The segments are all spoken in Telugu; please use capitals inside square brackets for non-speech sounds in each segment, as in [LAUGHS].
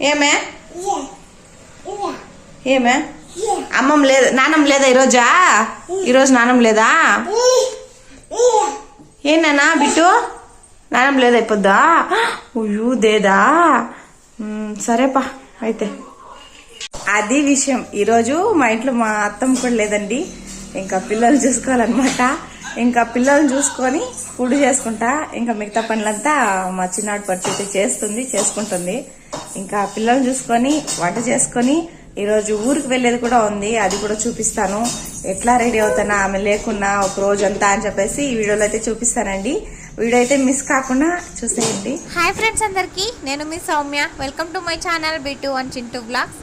ఏమే? ఏమే? అమ్మమ్మ లేదు నానమ్మ లేదా ఈరోజా? ఈరోజు నానమ్మ లేదా? ఏనానా బిట్టు? నానమ్మ లేదా అయిపోద్దా? ఉయ్యూ దేదా? సరేపా అయితే. అది విషయం. ఈరోజు మా ఇంట్లో మా అత్తమ్మ కూడా లేదండి. ఇంకా పిల్లలు చూసుకోవాలన్నమాట. ఇంకా పిల్లల్ని చూసుకొని ఫుడ్ చేసుకుంటా. ఇంకా మిగతా పనులంతా మా చిన్నాడు పరిస్థితి చేస్తుంది చేసుకుంటుంది. ఇంకా పిల్లల్ని చూసుకొని వంట చేసుకొని ఈరోజు ఊరికి వెళ్ళేది కూడా ఉంది. అది కూడా చూపిస్తాను. ఎట్లా రెడీ అవుతానా ఆమె లేకున్నా ఒక రోజు అంతా అని చెప్పేసి ఈ వీడియోలో అయితే చూపిస్తానండి. వీడియో అయితే మిస్ కాకుండా చూసేయండి. హాయ్ ఫ్రెండ్స్ అందరికీ నేను మీ Soumya. Welcome to my channel B two one Chintu blogs.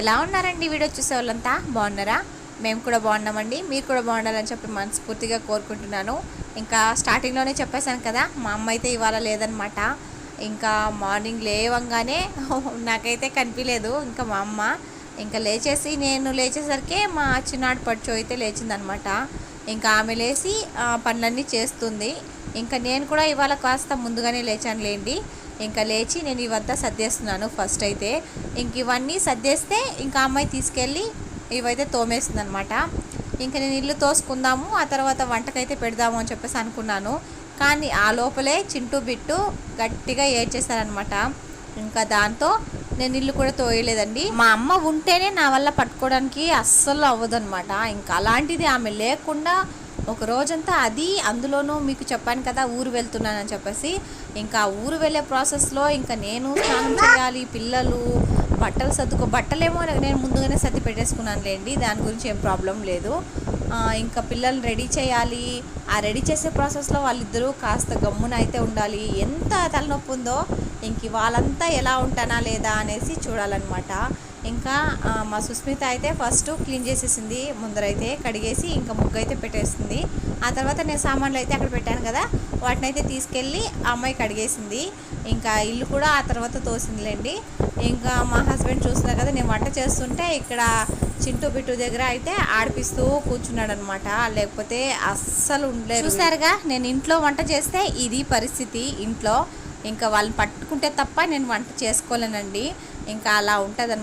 ఎలా ఉన్నారండి వీడియో చూసే వాళ్ళంతా బాగున్నారా? మేము కూడా బాగున్నామండి. మీరు కూడా బాగుండాలని చెప్పి మనస్ఫూర్తిగా కోరుకుంటున్నాను. ఇంకా స్టార్టింగ్లోనే చెప్పేశాను కదా మా అమ్మ అయితే ఇవాళ లేదనమాట ఇంకా మార్నింగ్ లేవంగానే [LAUGHS] నాకైతే కనిపించలేదు ఇంకా మా అమ్మ ఇంకా లేచేసి నేను లేచేసరికి మా చిన్నాడు పడుచో అయితే లేచిందనమాట ఇంకా ఆమె లేచి పనులన్నీ చేస్తుంది. ఇంకా నేను కూడా ఇవాళ కాస్త ముందుగానే లేచాను లేండి. ఇంకా లేచి నేను ఇవంతా సర్దేస్తున్నాను ఫస్ట్ అయితే. ఇంక ఇవన్నీ సర్దేస్తే ఇంకా అమ్మాయి తీసుకెళ్ళి ఇవైతే తోమేసిందనమాట. అనమాట ఇంకా నేను ఇల్లు తోసుకుందాము ఆ తర్వాత వంటకైతే పెడదాము అని చెప్పేసి అనుకున్నాను. కానీ ఆ లోపలే చింటూ బిట్టు గట్టిగా ఏడ్చేశారనమాట. ఇంకా దాంతో నేను ఇల్లు కూడా తోయలేదండి. మా అమ్మ ఉంటేనే నా వల్ల పట్టుకోవడానికి అస్సలు అవ్వదనమాట. ఇంకా అలాంటిది ఆమె లేకుండా ఒక రోజంతా అది అందులోనూ మీకు చెప్పాను కదా ఊరు వెళ్తున్నానని చెప్పేసి. ఇంకా ఊరు వెళ్ళే ప్రాసెస్లో ఇంకా నేను స్నానం చేయాలి పిల్లలు బట్టలు సర్దుకో బట్టలేమో నేను ముందుగానే సర్ది పెట్టేసుకున్నాను లేండి దాని గురించి ఏం ప్రాబ్లం లేదు. ఇంకా పిల్లల్ని రెడీ చేయాలి. ఆ రెడీ చేసే ప్రాసెస్లో వాళ్ళిద్దరూ కాస్త గమ్మున అయితే ఉండాలి. ఎంత తలనొప్పి ఉందో ఇంక వాళ్ళంతా ఎలా ఉంటానా లేదా అనేసి చూడాలన్నమాట. ఇంకా మా సుస్మిత అయితే ఫస్ట్ క్లీన్ చేసేసింది ముందరైతే కడిగేసి ఇంకా ముగ్గు అయితే పెట్టేస్తుంది. ఆ తర్వాత నేను సామాన్లు అయితే అక్కడ పెట్టాను కదా వాటిని అయితే తీసుకెళ్ళి ఆ అమ్మాయి కడిగేసింది. ఇంకా ఇల్లు కూడా ఆ తర్వాత తోసిందిలేండి. ఇంకా మా హస్బెండ్ చూస్తున్నారు కదా నేను వంట చేస్తుంటే ఇక్కడ చింటూ బిట్టు దగ్గర అయితే ఆడిపిస్తూ కూర్చున్నాడు అనమాట లేకపోతే అస్సలు ఉండలేదు చూసారుగా నేను ఇంట్లో వంట చేస్తే ఇది పరిస్థితి ఇంట్లో. ఇంకా వాళ్ళని పట్టుకుంటే తప్ప నేను వంట చేసుకోలేనండి. ఇంకా అలా ఉంటుంది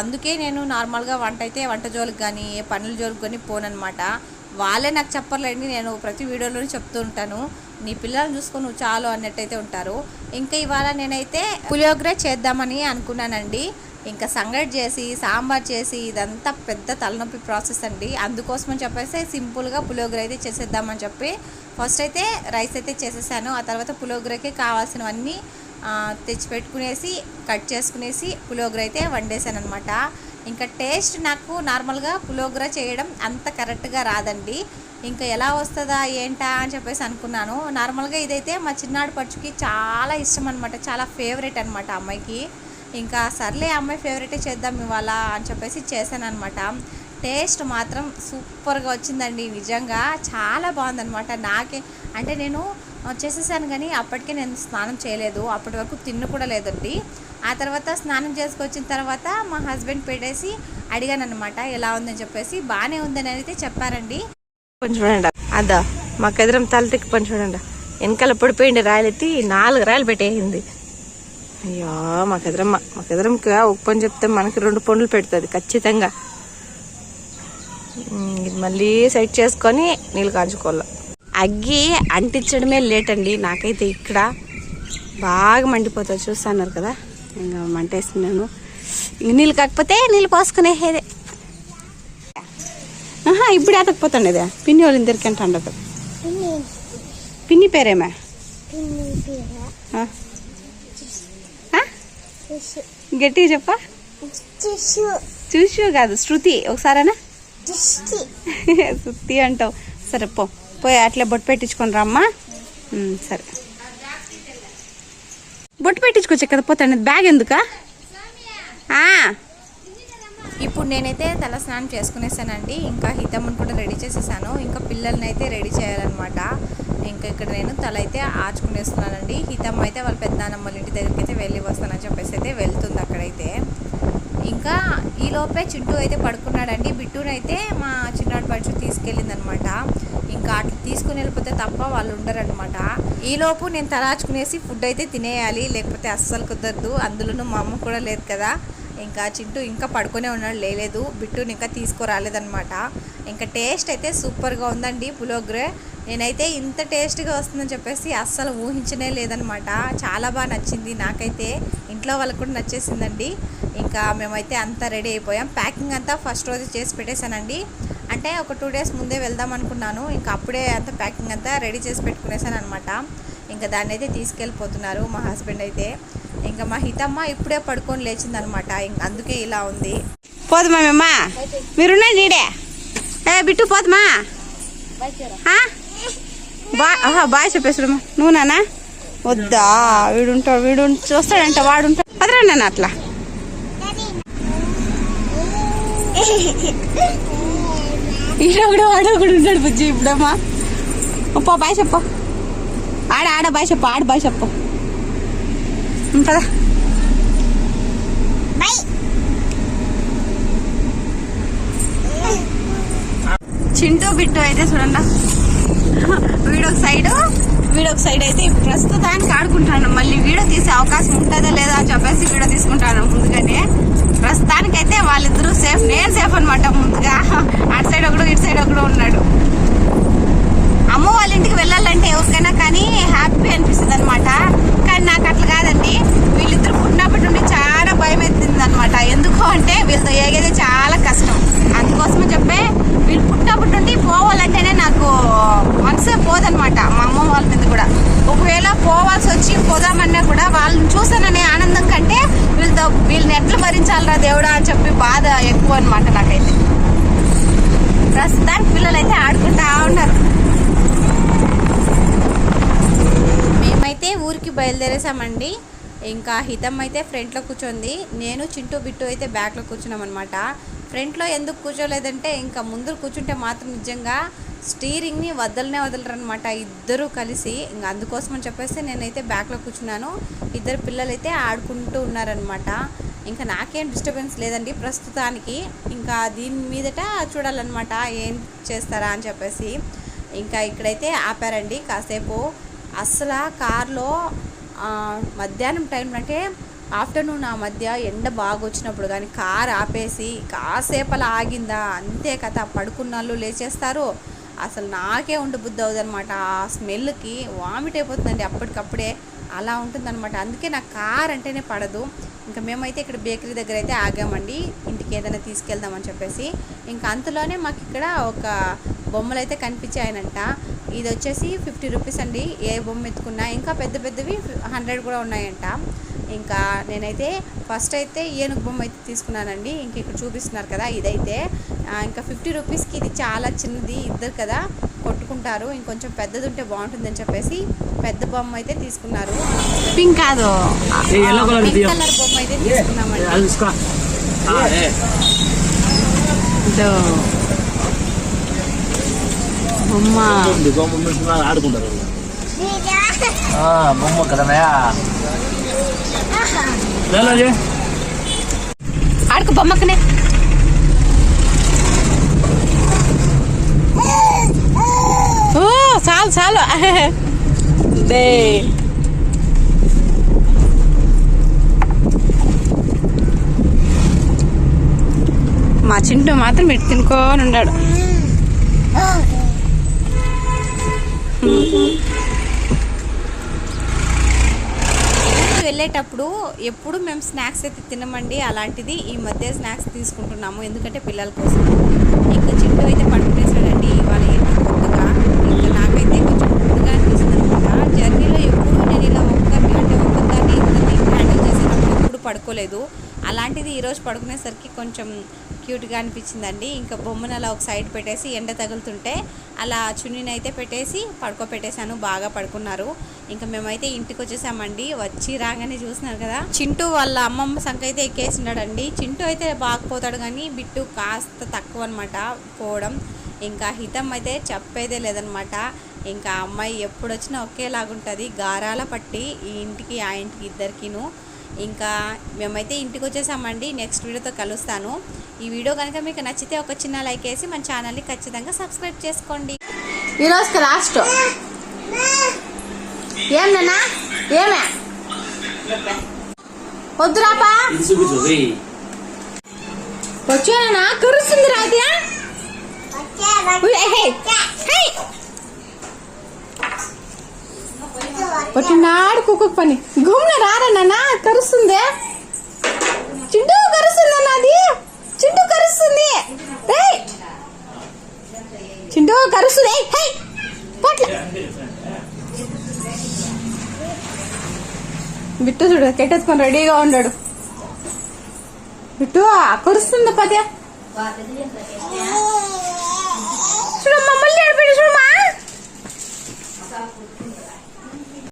అందుకే నేను నార్మల్గా వంట అయితే వంట జోలికి కానీ ఏ పనుల జోలికి కానీ పోనన్నమాట. వాళ్ళే నాకు చెప్పర్లేండి నేను ప్రతి వీడియోలోనే చెప్తూ ఉంటాను. నీ పిల్లల్ని చూసుకొని నువ్వు చాలు అన్నట్టయితే ఉంటారు. ఇంకా ఇవాళ నేనైతే పులియోగ్రే చేద్దామని అనుకున్నానండి. ఇంకా సంగటి చేసి సాంబార్ చేసి ఇదంతా పెద్ద తలనొప్పి ప్రాసెస్ అండి. అందుకోసమని చెప్పేసి సింపుల్గా పులియోగర అయితే చేసేద్దామని చెప్పి ఫస్ట్ అయితే రైస్ అయితే చేసేసాను. ఆ తర్వాత పులియోగరకి కావాల్సినవన్నీ తెచ్చిపెట్టుకునేసి తెచ్చి పెట్టుకునేసి కట్ చేసుకునేసి పులియోగర అయితే వండేసాను అనమాట ఇంకా టేస్ట్ నాకు నార్మల్గా పులియోగర చేయడం అంత కరెక్ట్గా రాదండి. ఇంకా ఎలా వస్తుందా ఏంటా అని చెప్పేసి అనుకున్నాను. నార్మల్గా ఇదైతే మా చిన్నాడు పచ్చుకి చాలా ఇష్టం అనమాట చాలా ఫేవరెట్ అనమాట అమ్మాయికి. ఇంకా సర్లే అమ్మాయి ఫేవరెటే చేద్దాం ఇవాళ అని చెప్పేసి చేశానమాట టేస్ట్ మాత్రం సూపర్గా వచ్చిందండి నిజంగా చాలా బాగుందనమాట నాకే అంటే నేను చేసేసాను కానీ అప్పటికే నేను స్నానం చేయలేదు అప్పటి వరకు తిన్ను కూడా లేదండి. ఆ తర్వాత స్నానం చేసుకొచ్చిన తర్వాత మా హస్బెండ్ పెట్టేసి అడిగాను అనమాట ఎలా ఉందని చెప్పేసి. బాగానే ఉందని అయితే చెప్పారండి. కొంచెం చూడండి. అదా మాకు ఎదురం తల తిక్కి పని చూడండి. వెనకాల పడిపోయింది రాయలెత్తి నాలుగు రాయలు పెట్టేసింది అయ్యో మాకు ఎదురమ్మ మాకు ఎదురంకి ఒక పని చెప్తే మనకి రెండు పండ్లు పెడుతుంది ఖచ్చితంగా. ఇది మళ్ళీ సెట్ చేసుకొని నీళ్ళు కాంచుకోవాలి అగ్గి అంటించడమే లేట్ అండి నాకైతే ఇక్కడ బాగా మండిపోతుంది చూస్తున్నారు కదా? ఇంకా మంటేస్తున్నాను. ఇంక నీళ్ళు కాకపోతే నీళ్ళు పోసుకునేది ఆహా ఇప్పుడు ఎతకపోతుండేది పిన్ని వాళ్ళు ఇద్దరికి అంటది పిన్ని. పేరేమే? గట్టిగా చెప్పా? చూసు కాదు శృతి ఒకసారేనా? శృతి అంటావు. సరే పో. పోయి అట్లే బొట్టు పెట్టించుకొని రమ్మా. సరే. బొట్టు పెట్టించుకోవచ్చు కదా పోతాను. బ్యాగ్ ఎందుకా? ఆ, ఇప్పుడు నేనైతే తల స్నానం చేసుకునేసానండి. ఇంకా హితమ్మను కూడా రెడీ చేసేసాను. ఇంకా పిల్లల్ని అయితే రెడీ చేయాలన్నమాట. ఇంకా ఇక్కడ నేను తల అయితే ఆర్చుకునేస్తున్నానండి. హితమ్మ అయితే వాళ్ళ పెద్దనాన్నమ్మల ఇంటి దగ్గరికి అయితే వెళ్ళి వస్తానని చెప్పేసి అయితే వెళ్తుంది అక్కడైతే. ఇంకా ఈలోపే లోపే చింటూ అయితే పడుకున్నాడండి. బిట్టునైతే మా చిన్నాడు బడ్జు తీసుకెళ్ళిందనమాట ఇంకా అట్లా తీసుకుని వెళ్ళిపోతే తప్ప వాళ్ళు ఉండరనమాట ఈలోపు నేను తలాచుకునేసి ఫుడ్ అయితే తినేయాలి. లేకపోతే అస్సలు కుదరదు. అందులోనూ మా అమ్మ కూడా లేదు కదా. ఇంకా చింటూ ఇంకా పడుకునే ఉన్నాడు లేలేదు. బిట్టుని ఇంకా తీసుకురాలేదనమాట ఇంకా టేస్ట్ అయితే సూపర్గా ఉందండి పులోగ్రే. నేనైతే ఇంత టేస్ట్గా వస్తుందని చెప్పేసి అస్సలు ఊహించనే లేదనమాట చాలా బాగా నచ్చింది. నాకైతే ఇంట్లో వాళ్ళకు కూడా నచ్చేసిందండి. ఇంకా మేమైతే అంతా రెడీ అయిపోయాం. ప్యాకింగ్ అంతా ఫస్ట్ రోజు చేసి పెట్టేశానండి. అంటే ఒక టూ డేస్ ముందే వెళ్దాం అనుకున్నాను. ఇంకా అప్పుడే అంతా ప్యాకింగ్ అంతా రెడీ చేసి పెట్టుకునేసాను అనమాట ఇంకా దాన్ని అయితే తీసుకెళ్ళిపోతున్నారు మా హస్బెండ్ అయితే. ఇంకా మా హితమ్మ ఇప్పుడే పడుకొని లేచిందనమాట. ఇంక అందుకే ఇలా ఉంది. పోదుమా మేమ్మ మీరున్నా నీడే? ఏ బిట్టు పోదుమా ఆ? బా ఆహా, బాయ్ చెప్పేసాడమ్మా నువ్వు నానా? వద్దా వీడుంటాడు వీడు చూస్తాడంట వాడుంటాడు అదరా నాన్న అట్లా. ఈడ కూడా వాడ కూడా ఉంటాడు బుజ్జి ఇప్పుడమ్మా. పో బాయ్ చెప్పు. ఆడ ఆడ బాయ్ చెప్పు ఆడ బాయ్ చెప్పు. పద చింటూ బిట్టు అయితే చూడండి. వీడొక సైడ్ వీడొక సైడ్ అయితే ప్రస్తుతానికి ఆడుకుంటాను మళ్ళీ వీడియో తీసే అవకాశం ఉంటుందా లేదా అని చెప్పేసి వీడియో తీసుకుంటాను ముందుగానే. ప్రస్తుతానికైతే వాళ్ళిద్దరూ సేఫ్ నేను సేఫ్ అనమాట ముందుగా. అటు సైడ్ ఒకడు ఇటు సైడ్ ఒకడు ఉన్నాడు అమ్మ వాళ్ళ ఇంటికి వెళ్ళాలంటే ఎవరికైనా కానీ హ్యాపీ అనిపిస్తుంది అనమాట కానీ నాకు అట్లా కాదండి వీళ్ళిద్దరు పుట్టినప్పటి నుండి చాలా భయం ఎత్తింది అనమాట ఎందుకు అంటే వీళ్ళతో ఏగేది చాలా కష్టం అందుకోసమే చెప్పే వీళ్ళు పుట్టినప్పటి నుండి పోవాలంటేనే నాకు మనసే పోదనమాట మా అమ్మ వాళ్ళ మీద కూడా ఒకవేళ పోవాల్సి వచ్చి పోదామన్నా కూడా వాళ్ళని చూసాననే ఆనందం కంటే వీళ్ళతో వీళ్ళని ఎట్లా భరించాలరా దేవుడా అని చెప్పి బాధ ఎక్కువ అనమాట నాకైతే. ప్రస్తుతానికి పిల్లలు అయితే ఆడుకుంటా ఉన్నారు. మేమైతే ఊరికి బయలుదేరేసామండి. ఇంకా హితం అయితే ఫ్రంట్లో కూర్చోంది. నేను చింటూ బిట్టు అయితే బ్యాక్లో కూర్చున్నాం అనమాట ఫ్రంట్లో ఎందుకు కూర్చోలేదంటే ఇంకా ముందు కూర్చుంటే మాత్రం నిజంగా స్టీరింగ్ని వదలనే వదలరనమాట ఇద్దరు కలిసి. ఇంకా అందుకోసం అని చెప్పేసి నేనైతే బ్యాక్లో కూర్చున్నాను. ఇద్దరు పిల్లలైతే ఆడుకుంటూ ఉన్నారనమాట ఇంకా నాకేం డిస్టర్బెన్స్ లేదండి ప్రస్తుతానికి. ఇంకా దీని మీదట చూడాలన్నమాట ఏం చేస్తారా అని చెప్పేసి. ఇంకా ఇక్కడైతే ఆపారండి కాసేపు. అసలు కార్లో మధ్యాహ్నం టైం అంటే ఆఫ్టర్నూన్ ఆ మధ్య ఎండ బాగా వచ్చినప్పుడు కానీ కార్ ఆపేసి కాసేపు అలా ఆగిందా? అంతే కథ. పడుకున్న వాళ్ళు లేచేస్తారు. అసలు నాకే ఉండి బుద్ధి అవుదనమాట అనమాట ఆ స్మెల్కి వామిట్ అయిపోతుందండి అప్పటికప్పుడే. అలా ఉంటుందన్నమాట. అందుకే నాకు కార్ అంటేనే పడదు. ఇంకా మేమైతే ఇక్కడ బేకరీ దగ్గర అయితే ఆగామండి. ఇంటికి ఏదైనా తీసుకెళ్దామని చెప్పేసి. ఇంకా అంతలోనే మాకు ఇక్కడ ఒక బొమ్మలు అయితే కనిపించాయనంట. ఇది వచ్చేసి ఫిఫ్టీ రూపీస్ అండి. ఏ బొమ్మ ఎత్తుకున్నా. ఇంకా పెద్ద పెద్దవి హండ్రెడ్ కూడా ఉన్నాయంట. ఇంకా నేనైతే ఫస్ట్ అయితే ఏనుగు బొమ్మ అయితే తీసుకున్నానండి ఇంక ఇక్కడ చూపిస్తున్నారు కదా ఇదైతే ఇంకా ఫిఫ్టీ రూపీస్కి ఇది చాలా చిన్నది ఇద్దరు కదా కొట్టుకుంటారు ఇంకొంచెం పెద్దది ఉంటే బాగుంటుందని చెప్పేసి పెద్ద బొమ్మ అయితే తీసుకున్నారు పింక్ కాదు కలర్ బొమ్మ అయితే తీసుకున్నామండి బొమ్మ ఆడుకో బొమ్మకనే ఓ చాలు చాలు దే మా చింటూ మాత్రం ఇటు తినుకొని ఉన్నాడు ఊరికి వెళ్ళేటప్పుడు ఎప్పుడు మేము స్నాక్స్ అయితే తినమండి అలాంటిది ఈ మధ్య స్నాక్స్ తీసుకుంటున్నాము. ఎందుకంటే పిల్లల కోసం ఇంకా చింటూ అయితే పడుకునేసాడండి ఇవాళ ఏంటి కొత్తగా. ఇంకా నాకైతే కొంచెం కొత్తగా అనిపిస్తుంది అనమాట జర్నీలో ఎప్పుడు నేను ఇలా ఒక్కరిని అంటే ఒక్కదాన్ని హ్యాండిల్ చేసేటప్పుడు ఎప్పుడు పడుకోలేదు. అలాంటిది ఈరోజు పడుకునేసరికి కొంచెం క్యూట్గా అనిపించిందండి. ఇంకా బొమ్మను అలా ఒక సైడ్ పెట్టేసి ఎండ తగులుతుంటే అలా చున్నీని అయితే పెట్టేసి పడుకోపెట్టేశాను బాగా పడుకున్నారు. ఇంకా మేమైతే ఇంటికి వచ్చేసామండి. వచ్చి రాగానే చూస్తున్నారు కదా చింటూ వాళ్ళ అమ్మమ్మ సంఖ అయితే ఎక్కేసినాడండి చింటూ అయితే బాగపోతాడు కానీ బిట్టు కాస్త తక్కువ అనమాట పోవడం. ఇంకా హితం అయితే చెప్పేదే లేదనమాట ఇంకా అమ్మాయి ఎప్పుడు వచ్చినా ఒకేలాగుంటుంది. గారాల పట్టి ఈ ఇంటికి ఆ ఇంటికి ఇద్దరికిను. ఇంకా మేమైతే ఇంటికి వచ్చేసామండి. నెక్స్ట్ వీడియోతో కలుస్తాను. ఈ వీడియో కనుక మీకు నచ్చితే ఒక చిన్న లైక్ వేసి మన ఛానల్ని ఖచ్చితంగా సబ్స్క్రైబ్ చేసుకోండి. ఈ రోజుకి లాస్ట్ ఏం నాన్నా? ఏమే? వద్దురాపా. వచ్చానా? కరుస్తుంది రాత్రి పట్టినాడు కుక్కకు పని. గుమ్న రారా నాన్న కరుస్తుంది? చింటూ కరుస్తుంది అది చిండు కరుస్తుంది. చిండు చింటూ కరుస్తుంది. బిట్టు చూడు కెట్టేసుకొని రెడీగా ఉన్నాడు బిట్టు కరుస్తుంది పదే. చూడమ్మా మళ్ళీ ఆడిపోయాడు చూడమ్మా